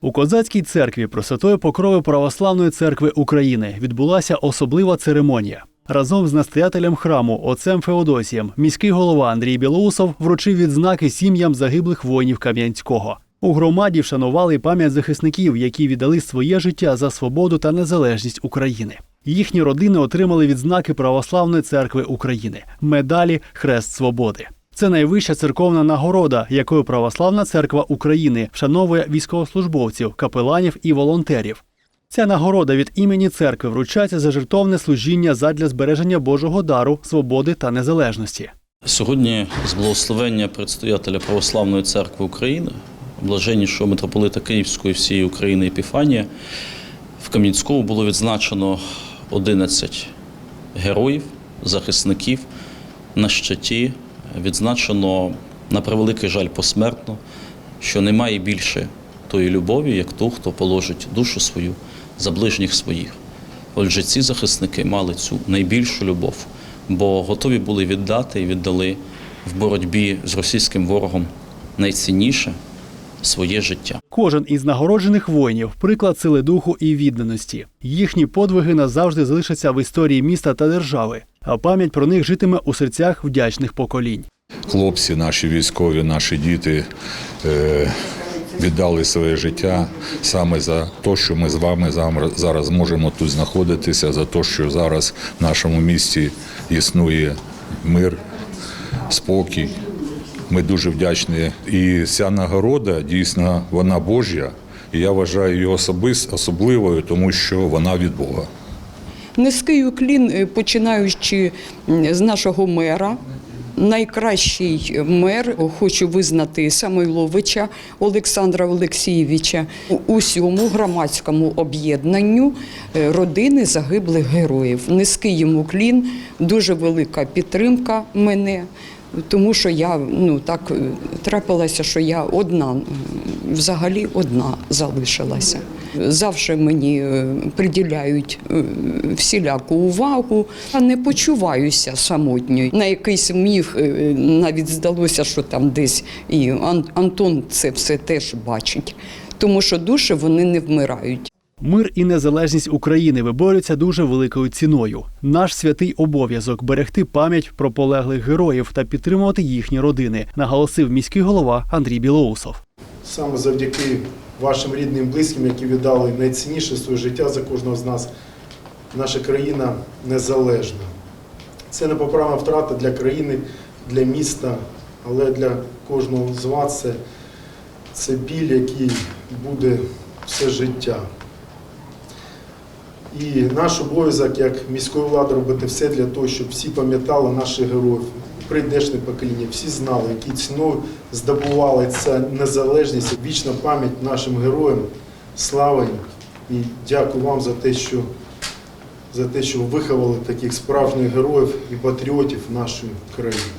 У козацькій церкві Пресвятої Покрови Православної церкви України відбулася особлива церемонія. Разом з настоятелем храму отцем Феодосієм міський голова Андрій Білоусов вручив відзнаки сім'ям загиблих воїнів Кам'янського. У громаді вшанували пам'ять захисників, які віддали своє життя за свободу та незалежність України. Їхні родини отримали відзнаки Православної церкви України, медалі Хрест Свободи. Це найвища церковна нагорода, якою Православна церква України вшановує військовослужбовців, капеланів і волонтерів. Ця нагорода від імені церкви вручається за жертовне служіння задля збереження Божого дару, свободи та незалежності. Сьогодні з благословення предстоятеля Православної церкви України, блаженнішого митрополита Київської всієї України Епіфанія, в Кам'янському було відзначено 11 героїв, захисників на щиті. Відзначено на превеликий жаль посмертно, що немає більше тої любові, як ту, хто положить душу свою за ближніх своїх. Отже, ці захисники мали цю найбільшу любов, бо готові були віддати і віддали в боротьбі з російським ворогом найцінніше своє життя. Кожен із нагороджених воїнів приклад сили духу і відданості. Їхні подвиги назавжди залишаться в історії міста та держави, а пам'ять про них житиме у серцях вдячних поколінь. хлопці, наші військові, наші діти е, віддали своє життя саме за те, що ми з вами зараз можемо тут знаходитися, за те, що зараз в нашому місті існує мир, спокій. Ми дуже вдячні. І ця нагорода дійсно вона Божя. І я вважаю її особливою, тому що вона від Бога. Низький уклін, е, починаючи з нашого мера. Найкращий мер хочу визнати Самойловича Олександра Олексійовича усьому громадському об'єднанню е, родини загиблих героїв. Низький йому клін, дуже велика підтримка мене. Тому що я ну так е, трапилася, що я одна, взагалі одна залишилася. Завжди мені е, приділяють е, всіляку увагу. Я не почуваюся самотньою. На якийсь міг е, навіть здалося, що там десь і Ан- Антон це все теж бачить, тому що душі вони не вмирають. Мир і незалежність України виборються дуже великою ціною. Наш святий обов'язок берегти пам'ять про полеглих героїв та підтримувати їхні родини, наголосив міський голова Андрій Білоусов. Саме завдяки вашим рідним, близьким, які віддали найцінніше своє життя за кожного з нас, наша країна незалежна. Це непоправна втрата для країни, для міста, але для кожного з вас це, це біль, який буде все життя. І наш обов'язок як міської влади робити все для того, щоб всі пам'ятали наших героїв, прийдешне покоління, всі знали, які ціною здобували ця незалежність, вічна пам'ять нашим героям. Слава їм і дякую вам за те, що за те, що виховали таких справжніх героїв і патріотів нашої країни.